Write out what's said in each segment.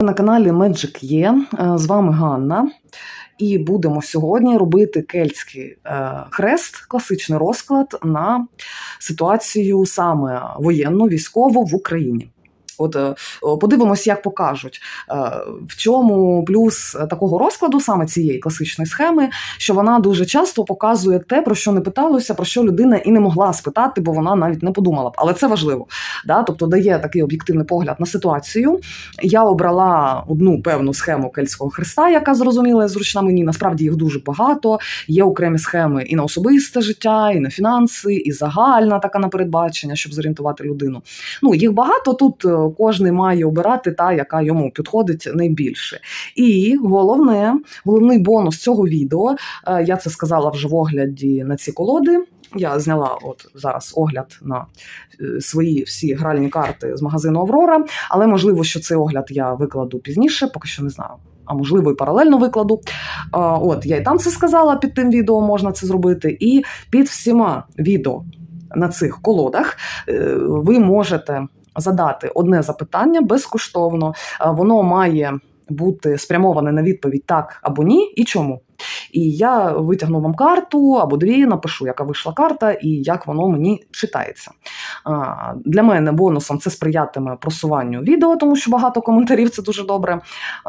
На каналі Magic є. Е, З вами Ганна. І будемо сьогодні робити кельтський е, хрест, класичний розклад на ситуацію саме воєнну, військову в Україні. От е, подивимось, як покажуть, е, в чому плюс такого розкладу, саме цієї класичної схеми, що вона дуже часто показує те, про що не питалося, про що людина і не могла спитати, бо вона навіть не подумала б. Але це важливо. Да? Тобто дає такий об'єктивний погляд на ситуацію. Я обрала одну певну схему кельтського хреста, яка зрозуміла і зручна мені. Насправді їх дуже багато. Є окремі схеми і на особисте життя, і на фінанси, і загальна така на передбачення, щоб зорієнтувати людину. Ну їх багато тут. Е, Кожний має обирати та, яка йому підходить найбільше. І головне, головний бонус цього відео. е, Я це сказала вже в огляді на ці колоди. Я зняла от зараз огляд на е, свої всі гральні карти з магазину Аврора, але можливо, що цей огляд я викладу пізніше, поки що не знаю. А можливо, і паралельно викладу. А, От я і там це сказала, під тим відео можна це зробити. І під всіма відео на цих колодах е, ви можете задати одне запитання безкоштовно. Воно має бути спрямоване на відповідь так або ні, і чому. І я витягну вам карту або дві, напишу, яка вийшла карта і як воно мені читається. Для мене бонусом це сприятиме просуванню відео, тому що багато коментарів це дуже добре.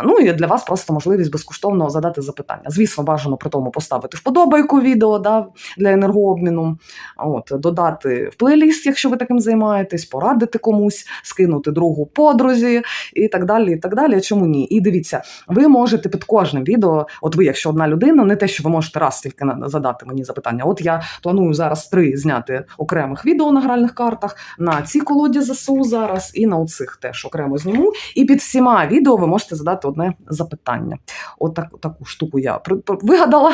Ну і для вас просто можливість безкоштовно задати запитання. Звісно, бажано при тому поставити вподобайку відео да, для енергообміну, от, додати в плейліст, якщо ви таким займаєтесь, порадити комусь, скинути другу подрузі і так далі. і так далі. Чому ні? І дивіться, ви можете під кожним відео, от ви, якщо одна людина, не те, що ви можете раз тільки задати мені запитання. От я планую зараз три зняти окремих відео на гральних картах, на ці колоді ЗСУ зараз і на оцих теж окремо зніму. І під всіма відео ви можете задати одне запитання. От так, таку штуку я вигадала.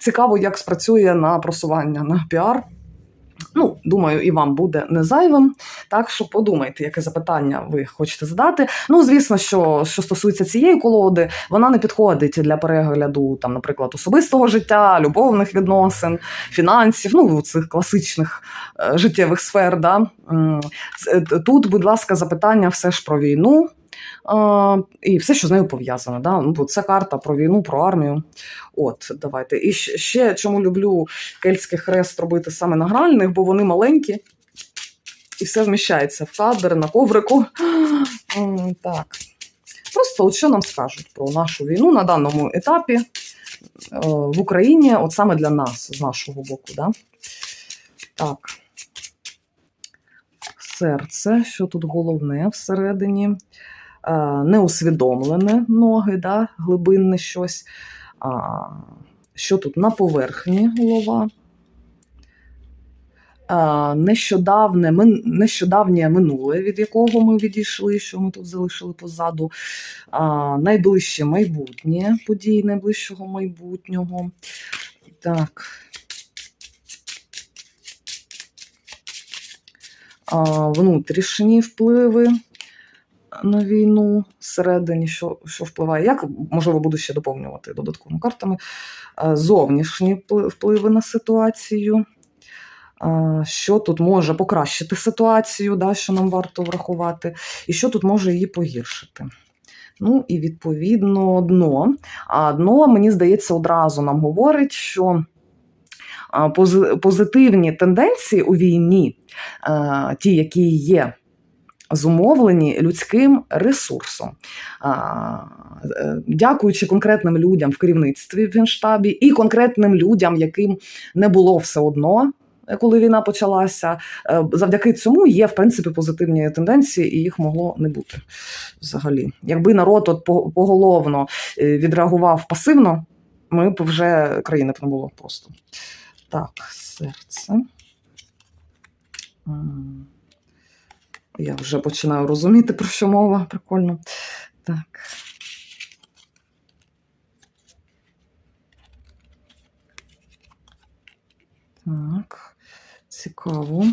Цікаво, як спрацює на просування на піар. Думаю, і вам буде не зайвим. Так що подумайте, яке запитання ви хочете задати. Ну, звісно, що, що стосується цієї колоди, вона не підходить для перегляду, там, наприклад, особистого життя, любовних відносин, фінансів, ну, цих класичних е, життєвих сфер. Да? Тут, будь ласка, запитання все ж про війну. І все, що з нею пов'язано. Да? Ну, бо це карта про війну, про армію. От, давайте. І ще чому люблю кельтський хрест робити саме на гральних, бо вони маленькі. І все вміщається в кадр, на коврику. Так. Просто от що нам скажуть про нашу війну на даному етапі е, в Україні, от саме для нас, з нашого боку. Да? Так. Серце, що тут головне всередині, неусвідомлене ноги, да? глибинне щось. Що тут на поверхні голова? А, нещодавне, нещодавнє минуле, від якого ми відійшли, що ми тут залишили позаду. Найближче майбутнє події найближчого майбутнього. Так. Внутрішні впливи на війну всередині, що, що впливає. Як можливо буду ще доповнювати додатковими картами. Зовнішні впливи на ситуацію. Що тут може покращити ситуацію, да, що нам варто врахувати, і що тут може її погіршити. Ну і відповідно дно. А дно, мені здається, одразу нам говорить, що пози- позитивні тенденції у війні, ті, які є зумовлені людським ресурсом. Е, Дякуючи конкретним людям в керівництві в Генштабі і конкретним людям, яким не було все одно. е, Коли війна почалася, Е, завдяки цьому є в принципі позитивні тенденції, і їх могло не бути взагалі. Якби народ от поголовно відреагував пасивно, ми б вже країни б не було просто. Так, серце. Я вже починаю розуміти, про що мова. Прикольно. Так. Так, цікаво.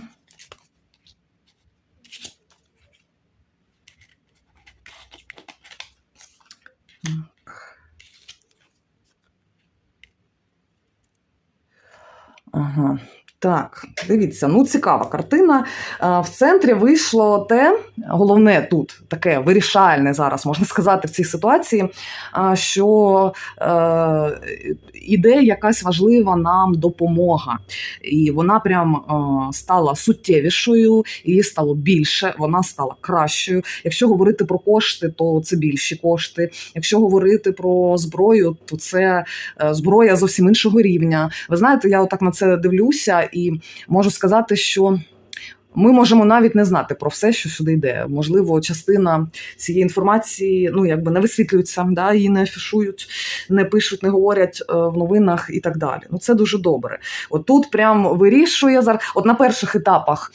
Ага. Так, дивіться, ну цікава картина. Е, В центрі вийшло те, головне тут таке вирішальне зараз, можна сказати, в цій ситуації, е, що е, іде якась важлива нам допомога. І вона прям стала суттєвішою, її стало більше, вона стала кращою. Якщо говорити про кошти, то це більші кошти. Якщо говорити про зброю, то це зброя зовсім іншого рівня. Ви знаєте, я отак на це дивлюся і можу сказати, що. Ми можемо навіть не знати про все, що сюди йде. Можливо, частина цієї інформації ну якби не висвітлюється, да, її не афішують, не пишуть, не говорять е, в новинах і так далі. Ну це дуже добре. От тут прям вирішує зараз. От на перших етапах.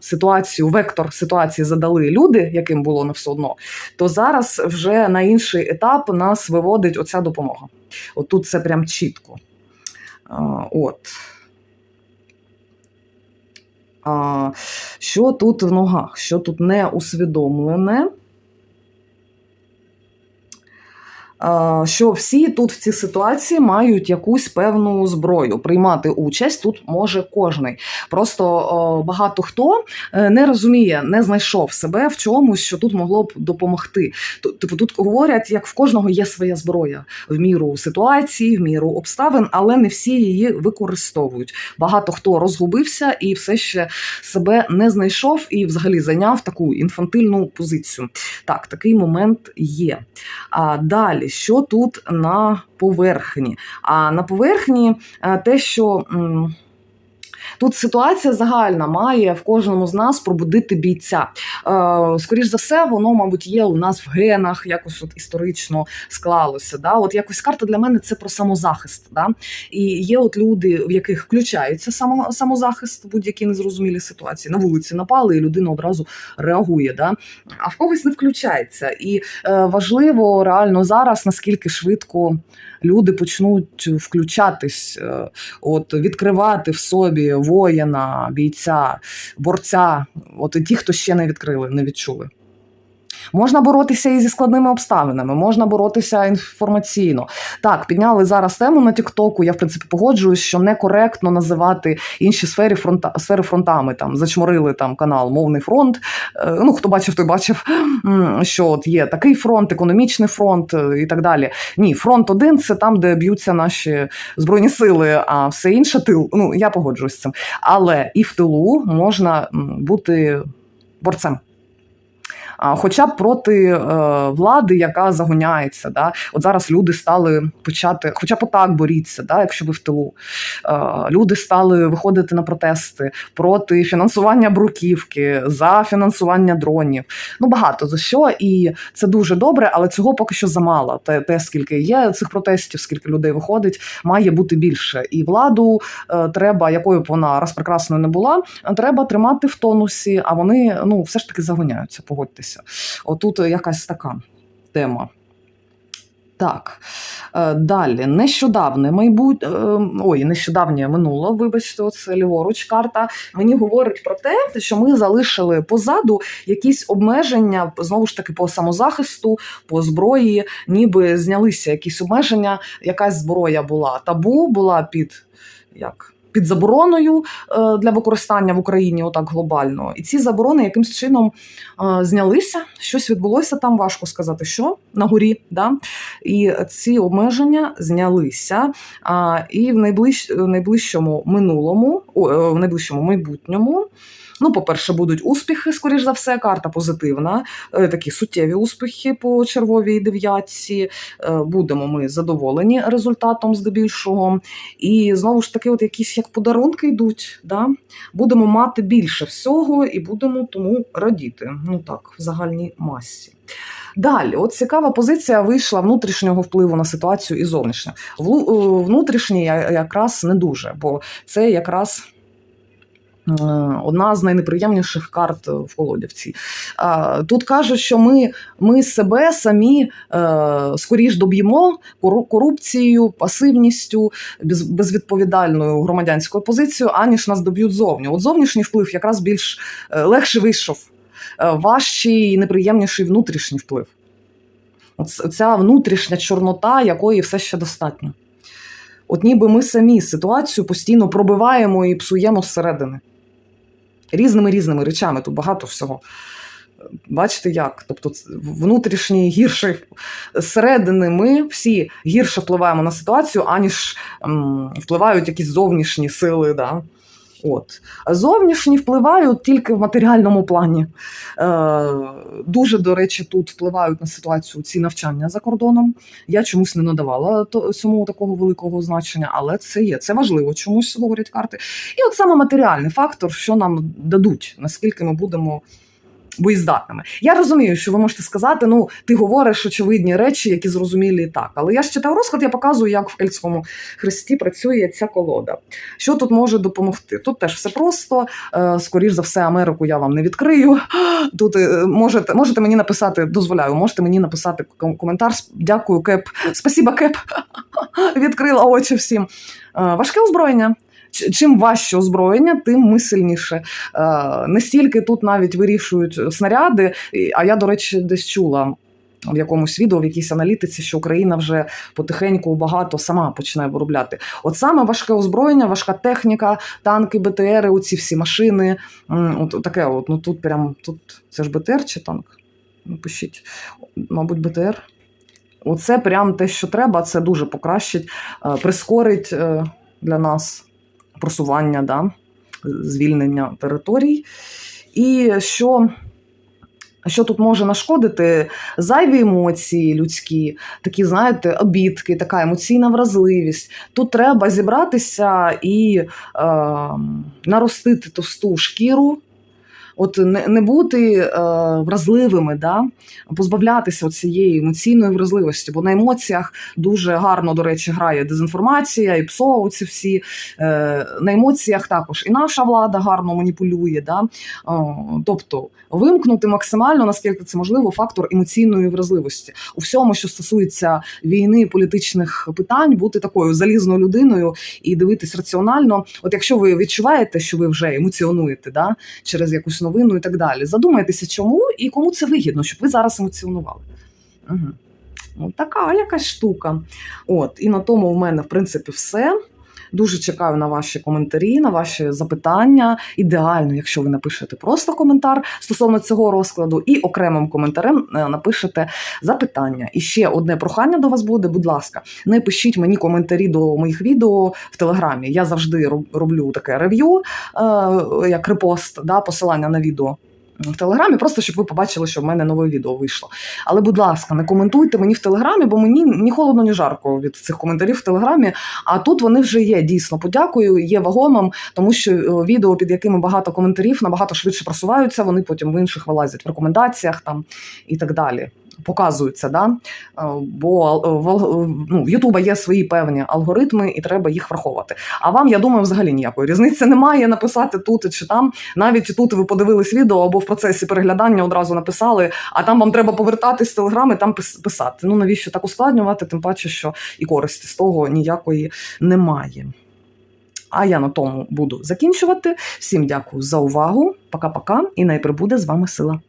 Ситуацію, вектор ситуації задали люди, яким було не все одно, то зараз вже на інший етап нас виводить оця допомога. От тут це прям чітко. А, От. Що тут в ногах? Що тут не усвідомлене? А, Що всі тут в цій ситуації мають якусь певну зброю. Приймати участь тут може кожний. Просто багато хто е, не розуміє, не знайшов себе в чомусь, що тут могло б допомогти. Типу, тут говорять, як в кожного є своя зброя в міру ситуації, в міру обставин, але не всі її використовують. Багато хто розгубився і все ще себе не знайшов і взагалі зайняв таку інфантильну позицію. Так, такий момент є. А далі, що тут на поверхні? А на поверхні е, те, що. Тут ситуація загальна має в кожному з нас пробудити бійця. Е, скоріш за все, воно, мабуть, є у нас в генах, якось от історично склалося. Да? От якось карта для мене це про самозахист. Да? І є от люди, в яких включається само, самозахист будь-які незрозумілі ситуації. На вулиці напали, і людина одразу реагує. Да? А в когось не включається. І е, важливо реально зараз, наскільки швидко люди почнуть включатись, е, от відкривати в собі воїна, бійця, борця, от і ті, хто ще не відкрили, не відчули. Можна боротися і зі складними обставинами, можна боротися інформаційно. Так, підняли зараз тему на Тіктоку. Я в принципі погоджуюсь, що некоректно називати інші сфери фронта сфери фронтами. Там зачморили там канал Мовний фронт. Е, Ну хто бачив, той бачив, що от є такий фронт, економічний фронт е, і так далі. Ні, фронт один це там, де б'ються наші збройні сили, а все інше тил. Ну я погоджуюсь з цим. Але і в тилу можна бути борцем. Хоча б проти е, влади, яка загоняється. Да? От зараз люди стали почати, хоча б отак боріться, да, якщо ви в тилу. Е, люди стали виходити на протести проти фінансування бруківки, за фінансування дронів. Ну багато за що, і це дуже добре, але цього поки що замало. Те, те скільки є цих протестів, скільки людей виходить, має бути більше. І владу е, треба, якою б вона раз прекрасною не була, треба тримати в тонусі, а вони ну все ж таки загоняються, погодьтеся. Отут якась така тема. Так, е, далі нещодавне майбут... е, ой, нещодавнє минуло, вибачте, оце ліворуч карта. Мені говорить про те, що ми залишили позаду якісь обмеження, знову ж таки, по самозахисту, по зброї, ніби знялися якісь обмеження, якась зброя була табу, була під як. Під забороною е, для використання в Україні, отак глобально, і ці заборони якимсь чином е, знялися. Щось відбулося там, важко сказати, що на горі. Да? І ці обмеження знялися. І в найближ, найближчому минулому, о, е, в найближчому майбутньому. Ну, по-перше, будуть успіхи, скоріш за все, карта позитивна, такі суттєві успіхи по червовій дев'ятці. Будемо ми задоволені результатом здебільшого. І знову ж таки, от якісь як подарунки йдуть. Да? Будемо мати більше всього і будемо тому радіти. Ну так, в загальній масі. Далі, от цікава позиція вийшла внутрішнього впливу на ситуацію і зовнішня. Е, Внутрішній якраз не дуже, бо це якраз. Е, Одна з найнеприємніших карт в колодівці. Тут кажуть, що ми, ми себе самі е, скоріш доб'ємо корупцією, пасивністю, безвідповідальною громадянською позицією, аніж нас доб'ють зовні. От зовнішній вплив якраз більш е, легше вийшов, е, важчий і неприємніший внутрішній вплив. Ця внутрішня чорнота, якої все ще достатньо. От ніби ми самі ситуацію постійно пробиваємо і псуємо зсередини. Різними різними речами, тут багато всього. Бачите, як? Тобто, внутрішній гірший зсередини ми всі гірше впливаємо на ситуацію, аніж м, впливають якісь зовнішні сили. Да? От. Зовнішні впливають тільки в матеріальному плані. Е, дуже, до речі, тут впливають на ситуацію ці навчання за кордоном. Я чомусь не надавала цьому такого великого значення, але це є. Це важливо, чомусь говорять карти. І от саме матеріальний фактор, що нам дадуть, наскільки ми будемо боєздатними. Я розумію, що ви можете сказати, ну ти говориш очевидні речі, які зрозумілі і так. Але я ж читав розклад, я показую, як в кельтському хресті працює ця колода. Що тут може допомогти? Тут теж все просто. Е, Скоріш за все, Америку я вам не відкрию. Тут е, можете, можете мені написати, дозволяю, можете мені написати коментар. Дякую, Кеп. Спасіба, Кеп. Відкрила очі всім. Е, Важке озброєння. Чим важче озброєння, тим ми сильніше. Е, Не стільки тут навіть вирішують снаряди. А я, до речі, десь чула в якомусь відео, в якійсь аналітиці, що Україна вже потихеньку багато сама починає виробляти. От саме важке озброєння, важка техніка, танки, БТРи, оці всі машини. От таке, от, ну тут прям тут це ж БТР чи танк? Напишіть, мабуть, БТР. Оце прям те, що треба, це дуже покращить, е, прискорить е, для нас просування, да, звільнення територій. І що, що тут може нашкодити? Зайві емоції людські, такі, знаєте, обідки, така емоційна вразливість. Тут треба зібратися і е, наростити товсту шкіру. От не, не бути е, вразливими, да? позбавлятися цієї емоційної вразливості, бо на емоціях дуже гарно, до речі, грає дезінформація і ПСО, ці всі. Е, на емоціях також і наша влада гарно маніпулює. Да? О, тобто вимкнути максимально, наскільки це можливо, фактор емоційної вразливості у всьому, що стосується війни, політичних питань, бути такою залізною людиною і дивитись раціонально. От якщо ви відчуваєте, що ви вже емоціонуєте да? через якусь новину і так далі, задумайтеся, чому і кому це вигідно, щоб ви зараз емоціонували. Угу. От така якась штука. От, і на тому в мене, в принципі, все. Дуже чекаю на ваші коментарі, на ваші запитання. Ідеально, якщо ви напишете просто коментар стосовно цього розкладу, і окремим коментарем е, напишете запитання. І ще одне прохання до вас буде. Будь ласка, не пишіть мені коментарі до моїх відео в телеграмі. Я завжди роблю таке рев'ю, е, як репост, да, посилання на відео. В телеграмі, просто щоб ви побачили, що в мене нове відео вийшло. Але, будь ласка, не коментуйте мені в телеграмі, бо мені ні холодно, ні жарко від цих коментарів в телеграмі. А тут вони вже є дійсно. Подякую, є вагомим, тому що е, відео, під якими багато коментарів, набагато швидше просуваються. Вони потім в інших вилазять в рекомендаціях там і так далі. Показуються, да? Е, бо в ал- ну, в Ютуба є свої певні алгоритми, і треба їх враховувати. А вам, я думаю, взагалі ніякої різниці немає написати тут чи там. Навіть тут ви подивились відео або в процесі переглядання одразу написали, а там вам треба повертатись з телеграми, там писати. Ну навіщо так ускладнювати? Тим паче, що і користі з того ніякої немає. А я на тому буду закінчувати. Всім дякую за увагу. Пока-пока, і най прибуде з вами сила.